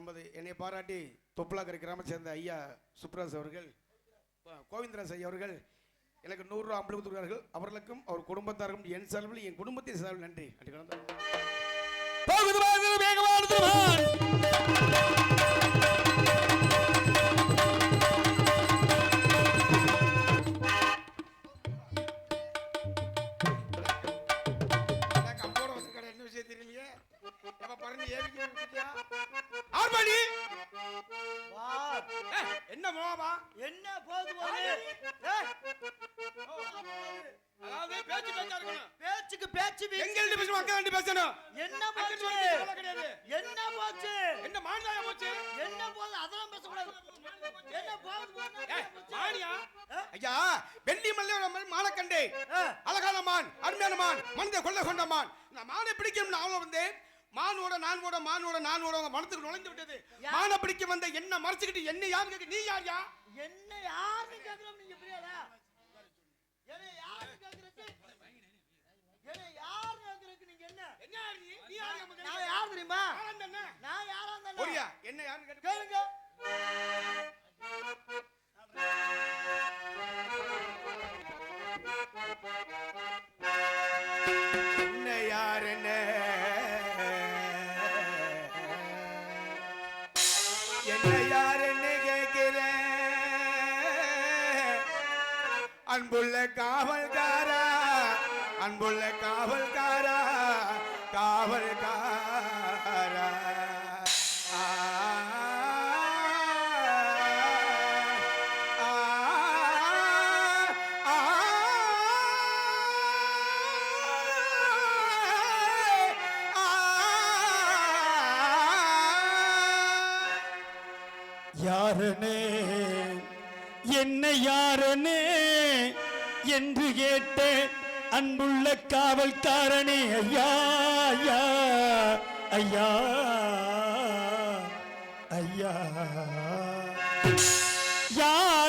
நமது என்னை பாராட்டி தொப்புலாக்கரை கிராமத்தை சேர்ந்த ஐயா சுப்ராஜ் அவர்கள் கோவிந்தராஜ் ஐயா அவர்கள் எனக்கு நூறுரூவா அம்பளை கொடுத்துருக்கார்கள் அவர்களுக்கும் அவர் குடும்பத்தாருக்கும் என் சார்பில் என் குடும்பத்தின் சார்பில் நன்றி. நன்றி கலந்து பேச்சு பேச்சா இருக்கணும் பேச்சுக்கு பேச்சு வீச்சு. எங்க ரெண்டு பேசும் அங்க ரெண்டு பேசணும். என்ன போச்சு? என்ன போச்சு? என்ன மாண்டாயா போச்சு? என்ன போது அதெல்லாம் பேசக்கூடாது. என்ன போகுது? மானியா? ஐயா வெள்ளி மல்ல மானக்கண்டே. அழகான மான் அருமையான மான் மனித கொள்ள கொண்ட மான். இந்த மானை பிடிக்கும் ஆவல வந்து மானோட நானோட மானோட நானோட உங்க மனத்துக்கு நுழைந்து விட்டது. மானை பிடிக்க வந்த என்ன மறைச்சுக்கிட்டு என்ன யாரு கேட்க நீ யார் யா? என்ன யாருன்னு கேக்குறோம் நீங்க புரியல என்ன யாருன்னு கேக்குறதுக்கு என்ன யாருன்னு கேக்குறதுக்கு நீங்க என்ன என்ன யாரு நீ? நீ யாரு நம்ம நான்? யார் தெரியுமா? நான் யாரா இருந்தா என்ன யாருன்னு கேளுங்க. என்ன யார் என்ன? என்ன யார் என்ன கேட்கிறேன்? அன்புள்ள காவல்காரா யாரனே? என்ன யாரனே? என்று கேட்ட அன்புள்ள காவல்காரனே ஐயா ஐயா ஐயா ஐயா. யார்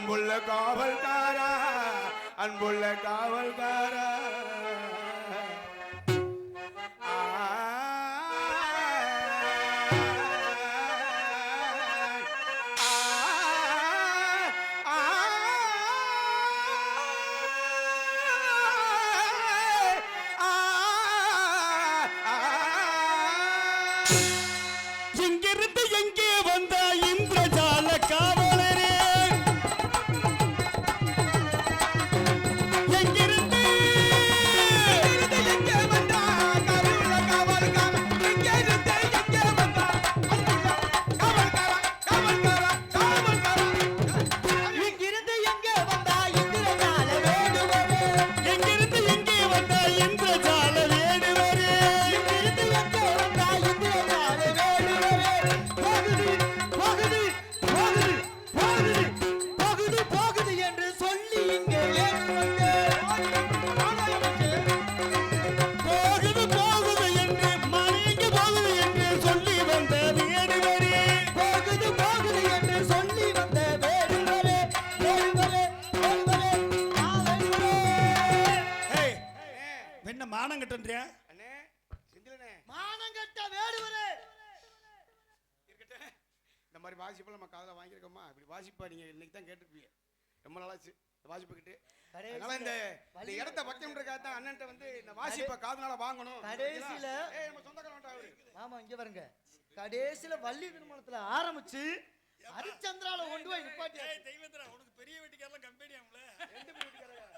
அன்புள்ள காவல்காரா அன்புள்ள காவல்காரா. அண்ணே செந்திலனே வேடுவரே. இந்த மாதிரி வாசிப்பெல்லாம் நம்ம காதில் வாங்கியிருக்கோமா? இப்படி வாசிப்பா நீங்க இன்னைக்கு தான் கேட்டிருப்பீங்க. ரொம்ப நாளாச்சு இந்த வாசிப்பு கிட்டு. கடைசியில அதனால இந்த இந்த இடத்த பக்கம்ன்றக்காக தான் அண்ணன்ட்ட வந்து இந்த வாசிப்பை காதுனால வாங்கணும். கடைசியில- நம்ம சொந்தக்காரன் மாமா இங்க வருங்க கடைசியில வள்ளி திருமணத்துல ஆரம்பிச்சு ஹரிச்சந்திரால கொண்டு போய் நிப்பாட்டி ஏய் தெய்வத்திரா உனக்கு பெரிய வெட்டிக்காரலாம் கம்பெனி ஆகும்ல. இருங்க சாமி.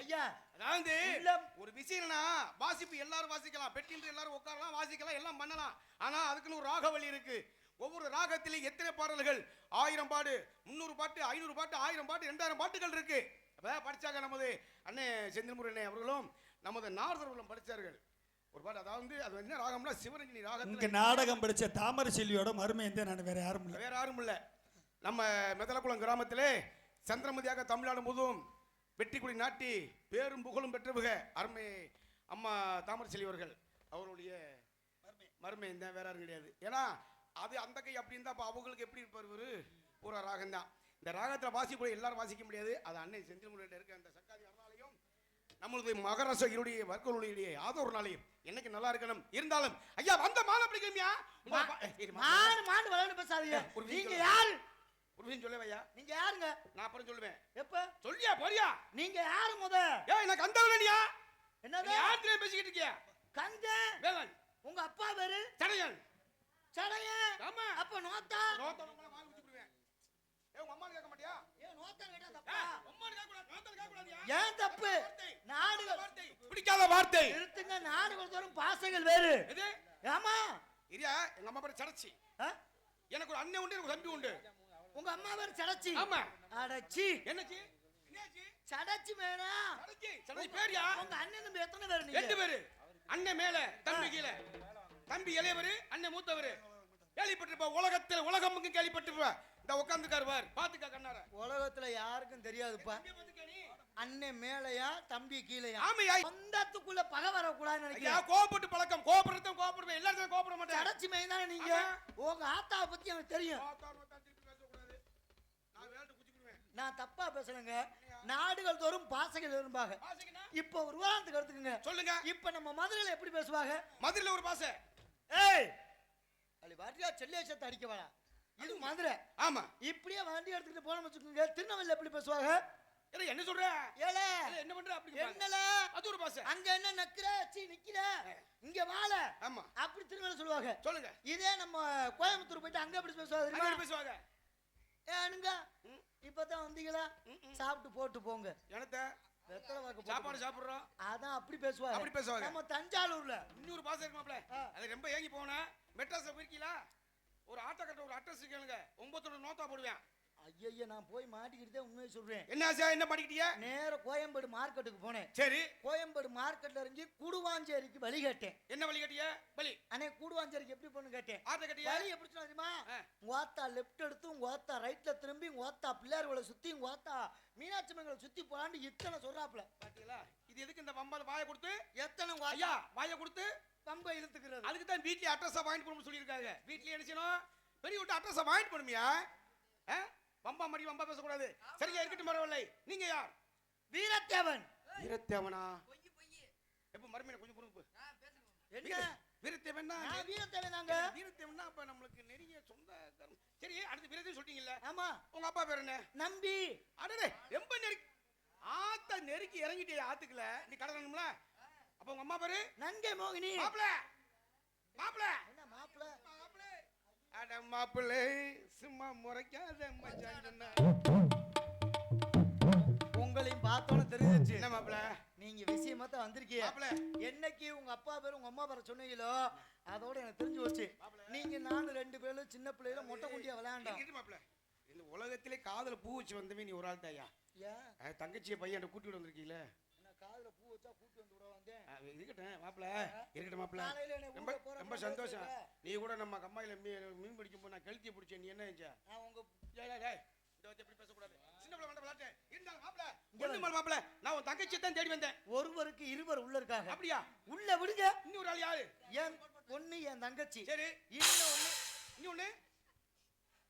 ஐயா அதாவது இல்ல. ஒரு விஷயம் என்னன்னா வாசிப்பு எல்லாரும் வாசிக்கலாம். பெட்டின்று எல்லாரும் உட்காரலாம் வாசிக்கலாம் எல்லாம் பண்ணலாம். ஆனா அதுக்குன்னு ஒரு ராக வழி இருக்கு. ஒவ்வொரு ராகத்திலும் எத்தனை பாடல்கள்? ஆயிரம் பாடு முந்நூறு பாட்டு ஐநூறு பாட்டு ஆயிரம் பாட்டு ரெண்டாயிரம் பாட்டுகள் இருக்கு. அப்ப படிச்சாங்க நமது அண்ணே செந்தில்முருகன் அவர்களும் நமது நாரதர்களும் படிச்சார்கள். ஒரு பாட்டு அதாவது அது என்ன ராகம்னா சிவரஞ்சனி இங்க ராகத்துல நாடகம் படிச்ச தாமரை செல்வியோட மருமை எந்த நான் வேற யாரும் இல்ல. வேற யாரும் இல்ல. நம்ம மெதலக்குளம் கிராமத்திலே சந்திரமதியாக தமிழ்நாடு முழுவதும் வெற்றிக்குடி நாட்டி பேரும் புகழும் பெற்றவுக அருமை அம்மா தாமரை செல்வி அவர்கள். அவருடைய மருமை. தான் வேற யாரும் கிடையாது. ஏன்னா அது அந்த கை அப்படி இருந்தா அப்ப அவங்களுக்கு எப்படி இருப்பார் இவரு? பூரா ராகம் தான். இந்த ராகத்துல வாசிக்கூட எல்லாரும் வாசிக்க முடியாது. அது அன்னை செந்தில் முறையில் இருக்க அந்த சக்காதி அருளாலையும் நம்மளது மகராசகிருடைய வர்க்கங்களுடைய ஆதரவுனாலையும் என்னைக்கு நல்லா இருக்கணும்? இருந்தாலும் ஐயா வந்த மாலை பிடிக்கலையா மாடு மாடு விளையாண்டு பேசாதீங்க. ஒரு நீங்க யாரு? ஒரு விஷயம் சொல்லவையா நீங்க யாருங்க? நான் அப்புறம் சொல்லுவேன். எப்ப? சொல்லியா போறியா? நீங்க யாரு முத? ஏய் எனக்கு அந்த வேலையா என்னது? யார்கிட்ட பேசிக்கிட்டு இருக்கியா? கந்தன். வேலன் உங்க அப்பா பேரு? சடையன். சடையன். ஆமா. அப்ப நோத்தா நோத்தன உங்களை வாங்கி வச்சுடுவேன் ஏய் உங்க அம்மா கேட்க மாட்டியா? ஏன் நோத்தா கேட்டா தப்பா? ஏய் அம்மா கேட்க கூடாது. நோத்தன கேட்க கூடாதியா ஏன் தப்பு? நாடுகள் வார்த்தை. பிடிக்காத வார்த்தை. நிறுத்துங்க நாடுகள் தோறும் பாசங்கள் வேறு. ஆமா இரியா எங்க அம்மா பேர் சடச்சி? எனக்கு ஒரு அண்ணன் உண்டு எனக்கு தம்பி உண்டு. உங்க அம்மா பேர் சடச்சி. ஆமா. அடச்சி. என்னச்சி? சடச்சி மேனா சடச்சி. பேரியா? உங்க அண்ணன் தம்பி எத்தனை பேர் நீங்க? ரெண்டு பேரு. அண்ணன் மேல தம்பி கீழே. தம்பி இளையவரு அண்ணன் மூத்தவரு. கேள்விப்பட்டிருப்ப உலகத்துல உலகம் கேள்விப்பட்டிருப்ப. இந்த உட்காந்துக்காரு பார். பாத்துக்கா கண்ணார. உலகத்துல யாருக்கும் தெரியாதுப்பா. அண்ணன் மேலையா தம்பி கீழையா? ஆமையா. சொந்தத்துக்குள்ள பகை வரக்கூடாதுன்னு நினைக்கிறேன். கோபப்பட்டு பழக்கம். கோபப்படுறதும் கோபப்படுவேன் எல்லாரும் கோபப்பட மாட்டேன். சடச்சி மேய் தானே நீங்க. உங்க ஆத்தாவை பத்தி எனக்கு தெரியும். நான் தப்பா பேசுறேங்க. நாடுகள் தோறும் பாசைகள் வாசிக்கண்ணா. இப்போ ஒரு உதாரணத்துக்கு எடுத்துக்கங்க. சொல்லுங்க. இப்ப நம்ம மதுரையில எப்படி பேசுவாங்க? மதுரையில ஒரு பாசை. ஏய் அப்படி வாட்டியா செல்லேசத்தை அடிக்க வேணாம் இது மதுரை. ஆமா. இப்படியே வண்டி எடுத்துக்கிட்டு போனோம்னு வச்சுக்கோங்க திருநெல்வேலியில் எப்படி பேசுவாங்க? என்ன சொல்ற? ஏலே என்ன பண்ற? அப்படி. என்னல? அது ஒரு பாசை. அங்க என்ன நக்குற? சீ நிக்கிற? இங்க வாழ. ஆமா. அப்படி திருநெல்வேலி சொல்லுவாங்க. சொல்லுங்க. இதே நம்ம கோயம்புத்தூர் போயிட்டு அங்க எப்படி பேசுவாங்க பேசுவாங்க? ஏனுங்க. இப்பதான் வந்தீங்களா? சாப்பிட்டு போட்டு போங்க. எனத்த சாப்பாடு சாப்பிடுறோம். அதான் அப்படி பேசுவாங்க. அப்படி பேசுவாங்க. நம்ம தஞ்சாவூர்ல. இன்னொரு பாசம் இருக்குமாப்ல. அது ரொம்ப ஏங்கி போனேன் மெட்ராஸ்ல போயிருக்கீங்களா? ஒரு ஆட்டோ கட்ட ஒரு அட்ரஸ் கேளுங்க. ஒன்பத்தொன்னு நோத்தா போடுவேன். ஐயய்ய நான் போய் மாட்டிக்கிட்டு உண்மையை சொல்றேன். என்ன ஆசை என்ன பண்ணிக்கிட்டீங்க நேர கோயம்பேடு மார்க்கெட்டுக்கு போனேன். சரி. கோயம்பேடு மார்க்கெட்ல இறங்கி குடுவாஞ்சேரிக்கு வழி கேட்டேன். என்ன வழி கட்டிய? வழி. அண்ணே கூடுவாஞ்சேரிக்கு எப்படி போகணும் கேட்டேன். ஆட்டோ கட்டிய? வழி எப்படி சொன்னா தெரியுமா. ஓத்தா லெஃப்ட் எடுத்து ஓத்தா ரைட்ல திரும்பி ஓத்தா பிள்ளையார்களை சுத்தி ஓத்தா மீனாட்சி மங்களை சுத்தி போலான்னு இத்தனை சொல்றாப்ல பாத்தீங்களா? இது எதுக்கு இந்த பம்பால வாயை கொடுத்து? எத்தனை ஐயா வாயை கொடுத்து? பம்பை இழுத்துக்கிறது. அதுக்கு தான் வீட்லயே அட்ரஸா வாங்கிட்டு போகணும்னு சொல்லியிருக்காங்க. வீட்லயே என்ன செய்யணும்? பெரிய விட்டு அட்ரஸா வாங்கிட்டு போகணுமியா. ஆ? பம்பா மடி பம்பா பேசக்கூடாது. சரியா இருக்கட்டும் பரவாயில்லை. நீங்க யார்? வீரத்தேவன். வீரத்தேவனா? எப்ப மறுமையில கொஞ்சம் பொறுப்பு என்ன? வீரத்தேவன்னா? நான் வீரத்தேவன் தாங்க. வீரத்தேவன்னா அப்ப நம்மளுக்கு நெருங்கிய சொந்த சரி அடுத்து வீரத்தையும் சொல்லிட்டீங்கல்ல. ஆமா. உங்க அப்பா பேர் என்ன? நம்பி. அடடே ரொம்ப நெருக்கி ஆத்த நெருக்கி இறங்கிட்டே ஆத்துக்குள்ள. நீ கடக்கணும்ல அப்ப உங்க அம்மா பேரு? நங்கை மோகினி. மாப்பிள! மாப்பிள! அட மாப்பிள்ளை சும்மா முறைக்காத. உங்களையும் பார்த்தோன்னு தெரிஞ்சிச்சு என்ன மாப்பிள நீங்க விஷயமா தான் வந்திருக்கீங்க மாப்பிள என்னைக்கு உங்க அப்பா பேர் உங்க அம்மா பேரை சொன்னீங்களோ அதோட எனக்கு தெரிஞ்சு போச்சு. நீங்க நானும் ரெண்டு பேரும் சின்ன பிள்ளையில மொட்டை குண்டியா விளையாண்டோம். இரு மாப்பிள இந்த உலகத்திலே காதல பூ வச்சு வந்தவன் நீ ஒரு ஆள் தாயா தங்கச்சியை பையன் கூட்டி விட வந்திருக்கீங்களே? காதுல பூ வச்சா கூட்டி வந்து விட வந்தேன் அஹ், இருக்கட்டும் மாப்பிள இருக்கட்டும் மாப்பிள. காலையில என்னை ரொம்ப ஊர்ல போறப்ப ரொம்ப நான் சந்தோஷம். நீ கூட நம்ம கம்மாயில மீன் பிடிக்கும் போது நான் கழுத்தியை பிடிச்சேன். நீ என்ன செஞ்ச? நான் உங்க இந்த எப்படி பேசக்கூடாது. சின்ன பிள்ளை வேண்டாம் விளையாட்டு இருந்தாலும் மாப்பிள இங்க ஒண்ணு மேல மாப்பிள நான் உன் தங்கச்சியை தான் தேடி வந்தேன். ஒருவருக்கு இருவர் உள்ள இருக்காங்க அப்படியா? உள்ள விடுங்க. இன்னொரு ஆள் யாரு? என் ஒண்ணு என் தங்கச்சி. சரி. இன்னும் ஒண்ணு இன்னொன்னு.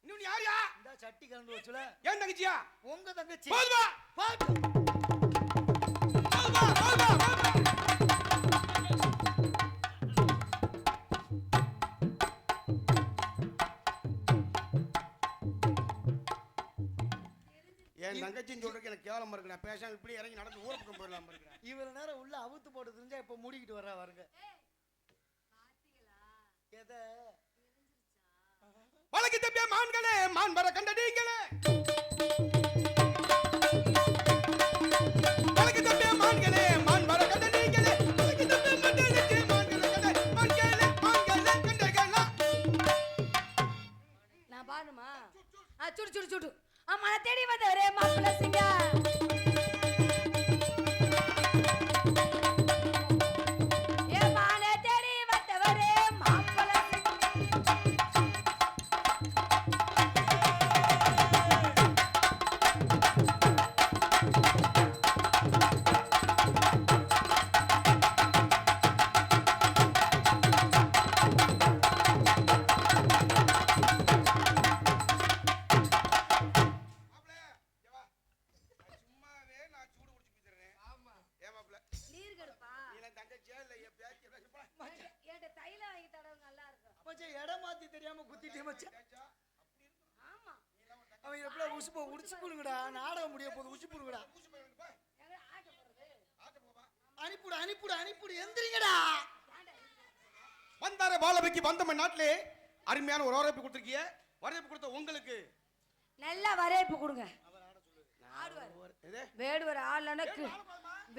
இன்னொன்னு யாரியா இந்த சட்டி கலந்து வச்சுல. ஏன் தங்கச்சியா? உங்க தங்கச்சி. போதுமா? போதுமா என் தங்கச்சின்னு சொல்றதுக்கு எனக்கு கேவலமா இருக்கு. நான் பேசாம இப்படி இறங்கி நடந்து ஊர பக்கம் போயிடலாம் இருக்கிறேன் இவ்வளவு நேரம் உள்ள அவுத்து போட்டு தெரிஞ்சா இப்ப மூடிக்கிட்டு வர்றா பாருங்க. எதை? வழக்கு தப்பிய மான்களே மான் வர கண்டடிங்களே சுடு சுடு சுடு. ஆமா நான் தேடி வந்தவரே மாப்பிள்ள சிங்க. எப்படியா உசுப்ப உடிச்சு போடுங்கடா. நாடகம் முடிய போகுது உச்சு போடுங்கடா. எங்க ஆட்ட போறது அனுப்பிடு அனுப்பிடு அனுப்பிடு எந்திரிங்கடா. வந்தார பாலபிக்கு வந்தம நாட்டிலே. அருமையான ஒரு வரவேற்பு கொடுத்துருக்கிய. வரவேற்பு கொடுத்த உங்களுக்கு. நல்லா வரவேற்பு கொடுங்க. வேடுவர் ஆடலன்னா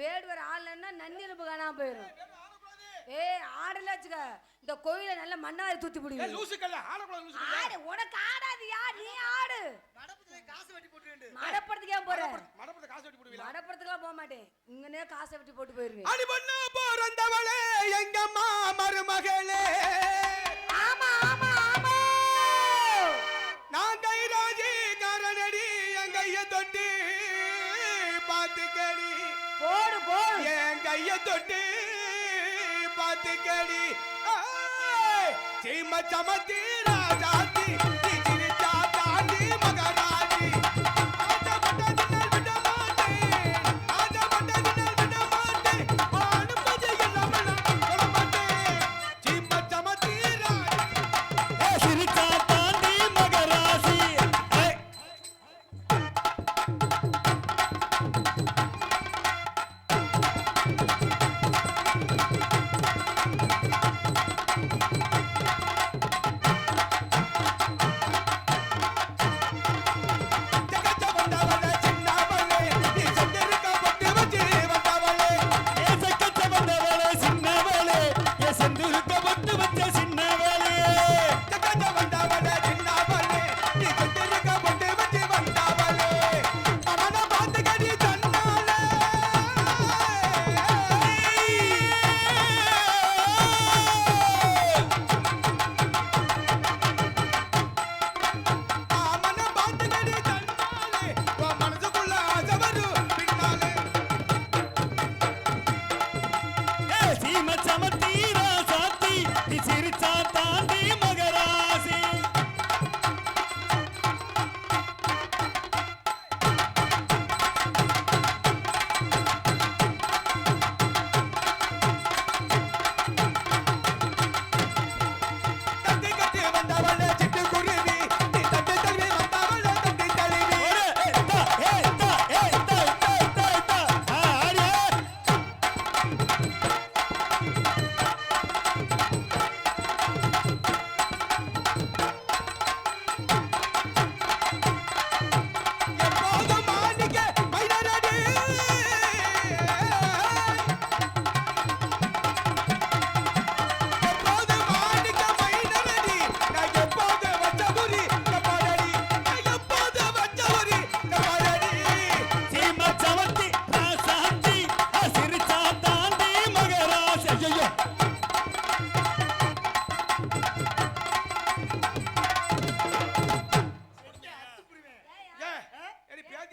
வேடுவர் ஆடலன்னா நன்னிருப்பு காணாம போயிடும் ஏ ஆடல வச்சுக்க. இந்த கோயில நல்ல மண்ணாரி தூத்தி ஏ பிடிக்கும் லூசுக்கல்ல ஆடக்கூடாது லூசு ஆடு உனக்கு ஆடாதியா? நீ ஆடு. மடப்பத்துல காசு வெட்டி போட்டு ஏன் போற? மடப்பத்தை காசு வெட்டி போடுவீங்களா மடப்படத்துக்குலாம் போக மாட்டேன். இங்கனே காசை விட்டு போட்டு போயிருவேன் அடி பொண்ணு பிறந்தவளே எங்கம்மா மருமகளே. ஆமா ஆமா ஆமா. நான் கைராஜி காரணடி என் கைய தொட்டு பாத்துக்கடி போடு போடு. என் கைய தொட்டு कड़ी। चीम चमती राजा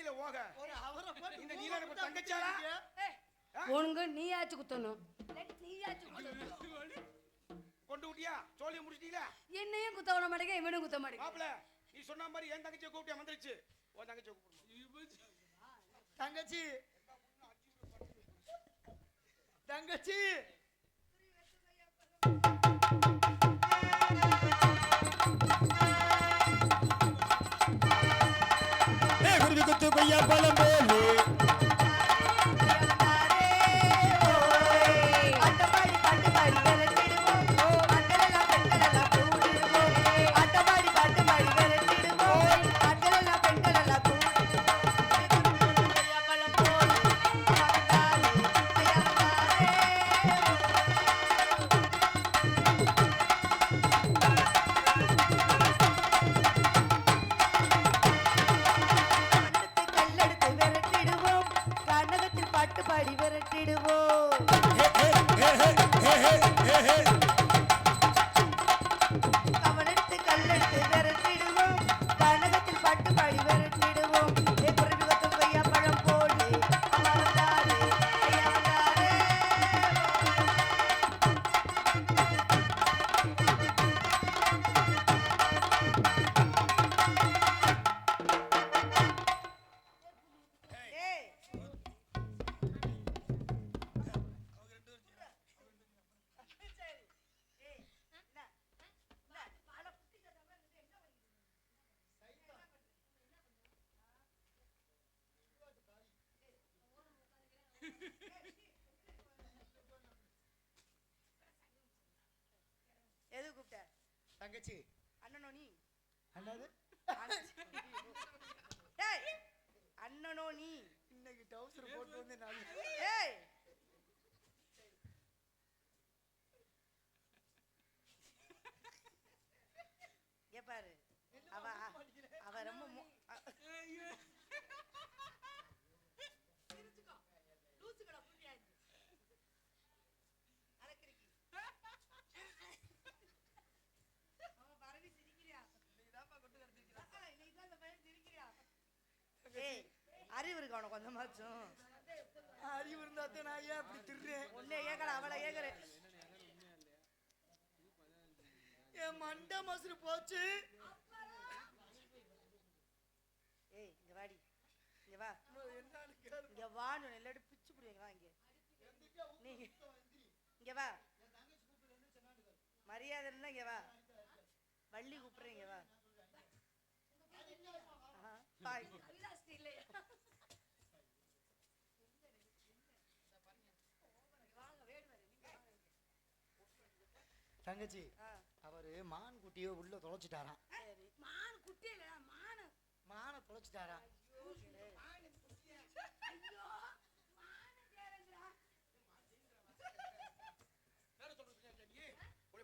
பேதியில ஓக ஒரு அவரை போட்டு இந்த நீல தங்கச்சாரா உனக்கு நீயாச்சும் குத்தணும். இல்லாட்டி நீயாச்சும் குத்தணும். கொண்டு விட்டியா? சோழியை முடிச்சிட்டீங்களா? என்னையும் குத்த விட மாட்டேங்க இவனும் குத்த மாட்டேங்க. மாப்பிள நீ சொன்ன மாதிரி என் தங்கச்சியை கூப்பிட்டு வந்துருச்சு. உன் தங்கச்சியை கூப்பிடணும் தங்கச்சி. தங்கச்சி. குத்து கொய்யா பழம் போலே. தங்கச்சி. அண்ணனோ நீ என்னது டேய் அண்ணனோ நீ இன்னைக்கு டவுசர் போட்டு வந்து நான் ஏய். இங்க பாரு. ஏய், அறிவு இருக்கா உனக்கு கொஞ்சமாச்சும் அறிவு இருந்தாத்தான் நான் ஏன் அப்படி திருறேன் உன்னை கேட்கல அவளை கேட்கறேன் என் மண்டை மசுறு போச்சு. ஏய் இங்க வாடி. இங்க வா. இங்க வான்னு எல்லாரும் பிச்சு புடிங்க வா இங்க. நீ இங்க வா. மரியாதை இருந்தா இங்க வா. வள்ளி கூப்பிடுறேன் இங்க வா. பாய். தங்கச்சி அவரு மான் குட்டியோ உள்ள தொலைச்சிட்டாராம். மான் குட்டி இல்லடா மானு. மானை தொலைச்சிட்டாராம். ஐயோ மானு தேரங்கடா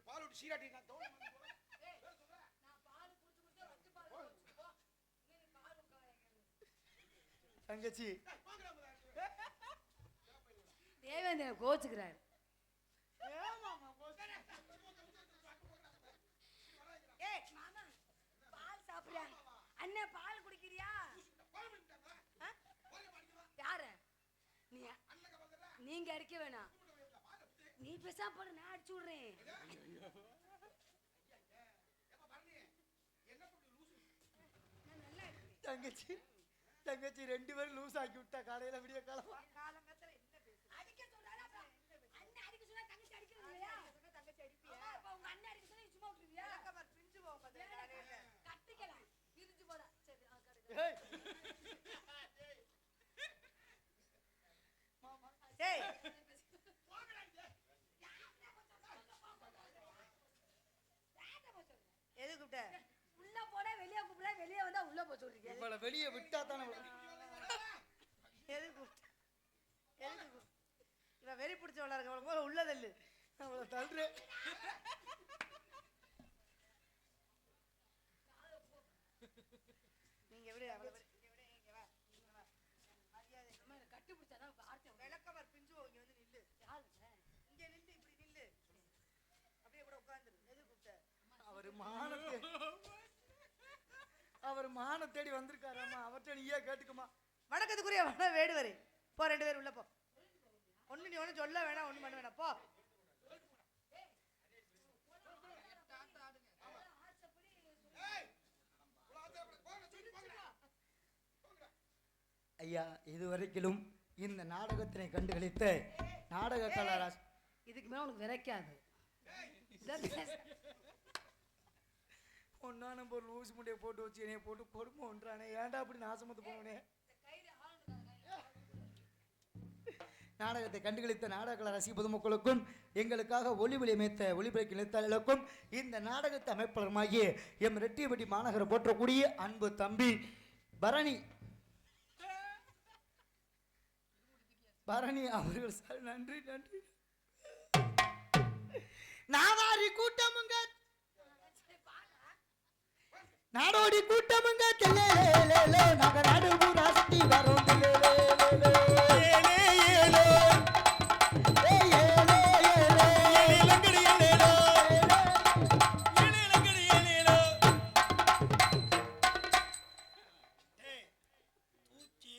பால் விட்டு சீராட்டி நான் தோல் வந்து போறேன். நான் பால் குடிச்சு குடிச்சு வச்சு பால் குடிச்சு போ இங்க நீ பால் உட்கார தங்கச்சி தேவேந்திரன் கோச்சுக்கிறாரு ஏய் மாமா பால் சாப்பிடுறியா அண்ணே பால் குடிக்கிறியா? யாரு நீ நீங்க அடிக்க வேணாம் நீ பேசாம போடு நான் அடிச்சு விடுறேன். தங்கச்சி தங்கச்சி ரெண்டு பேரும் லூஸ் ஆக்கி விட்டா காலையில விடிய காலமா காலங்கத்துல என்ன பேசு அடிக்க சொல்றாரு அப்புறம் அண்ணன் அடிக்க சொன்னா தங்கச்சி அடிக்கிறது இல்லையா தங்கச்சி அடிப்பியா ஆமா, அப்ப உங்க அண்ணன் அடிக்க சொன்னா நீ சும்மா விட்டுருவியா விளக்கமாறு பிரிஞ்சு போகும் பாத்தியா காலையில கட்டிக்கலாம் பிரிஞ்சு போடா சரி ஆ, கட்டு. ஏய், டேய் எது கூப்பிட்ட? உள்ள போனா வெளிய கூப்பிடல வெளிய வந்தா உள்ள போ சொல்றீங்க. இவளை வெளியே விட்டா தானே எது கூப்பிட்ட? எது கூப்பிட்ட? இவ வெறி பிடிச்சவளா இருக்க போல உள்ளதல்லு அவளை தள்ளுறேன் நீங்க விடு அவளை விடு இங்க விடு இங்க வா இங்க வா மரியாதை அம்மா எனக்கு கட்டி பிடிச்சாதான் வார்த்தை வரும். விளக்கமாறு பிரிஞ்சு போ இங்க வந்து நில்லு யாருங்க? இங்க நில்லு இப்படி நில்லு அப்படியே கூட உட்காந்துரு எது கூப்பிட்ட அவர் மானத்தை அவர் மான தேடி வந்திருக்காராமா? அவர்கிட்ட நீயே கேட்டுக்குமா? வணக்கத்துக்குரிய வன வேடுவரே. போ ரெண்டு பேரும் உள்ள போ. ஒண்ணு நீ ஒண்ணு சொல்ல வேணாம் ஒண்ணு பண்ண வேணாம். போ. ஐயா இதுவரைக்கிலும் இந்த நாடகத்தினை கண்டுகளித்த நாடக கலாராஸ் இதுக்கு மேல உனக்கு விரைக்காது. ஒன்றா நம்ம ஒரு லூஸ் முட்டையை போட்டு வச்சு என்னைய போட்டு கொடுமை ஒன்றானே. ஏன்டா அப்படி நாசமத்து போனே நாடகத்தை கண்டுகளித்த நாடக ரசி பொதுமக்களுக்கும் எங்களுக்காக ஒளிவிலை அமைத்த ஒளிபெருக்கி நிறுத்தாளர்களுக்கும் இந்த நாடகத்தை அமைப்பாளருமாகிய எம் ரெட்டியப்பட்டி மாநகரை போற்றக்கூடிய அன்பு தம்பி பரணி. பரணி அவர்கள் சார் நன்றி நன்றி. நாதாரி கூட்டமுங்க. இலங்கடி ஏலேலோ ஏலே இலங்கடி ஏலேலோ ஏய் தூக்கி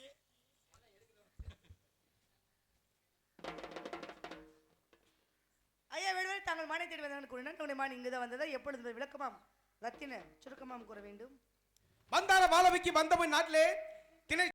ஐயா வேடுவரே தாங்கள் மானை தேடி வந்தவன் கூறினார் உங்களுடைய மான் இங்குதான் வந்ததா எப்பொழுது விளக்கமாம் ரத்தின சுருக்கமாம் கூற வேண்டும். வந்தார மாலவிக்கு வந்தவன் நாட்டிலே திணை